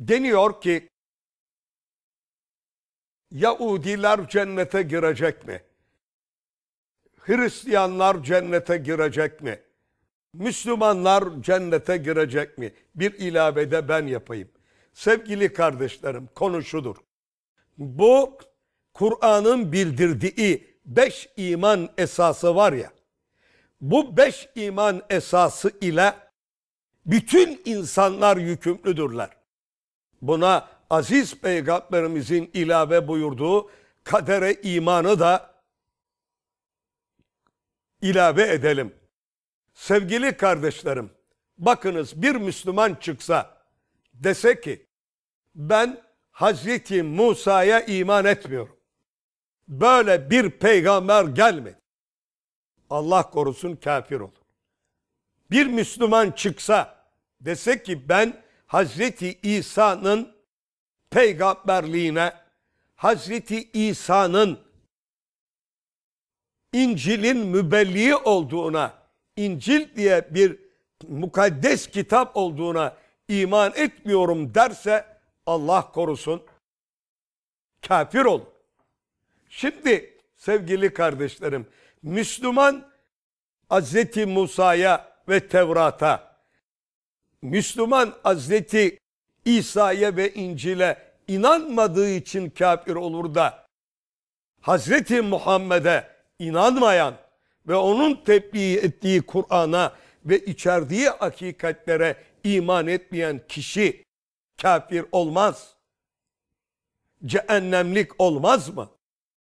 Deniyor ki Yahudiler cennete girecek mi? Hristiyanlar cennete girecek mi? Müslümanlar cennete girecek mi? Bir ilavede ben yapayım. Sevgili kardeşlerim konu şudur. Bu Kur'an'ın bildirdiği beş iman esası var ya. Bu beş iman esası ile bütün insanlar yükümlüdürler. Buna aziz peygamberimizin ilave buyurduğu kadere imanı da ilave edelim. Sevgili kardeşlerim, bakınız bir Müslüman çıksa dese ki ben Hazreti Musa'ya iman etmiyorum. Böyle bir peygamber gelmedi. Allah korusun kafir olur. Bir Müslüman çıksa dese ki ben Hazreti İsa'nın peygamberliğine, Hazreti İsa'nın İncil'in mübelliği olduğuna, İncil diye bir mukaddes kitap olduğuna iman etmiyorum derse Allah korusun kafir olur. Şimdi sevgili kardeşlerim, Müslüman Hazreti Musa'ya ve Tevrat'a, Müslüman Hazreti İsa'ya ve İncil'e inanmadığı için kafir olur da Hazreti Muhammed'e inanmayan ve onun tebliğ ettiği Kur'an'a ve içerdiği hakikatlere iman etmeyen kişi kafir olmaz. Cehennemlik olmaz mı?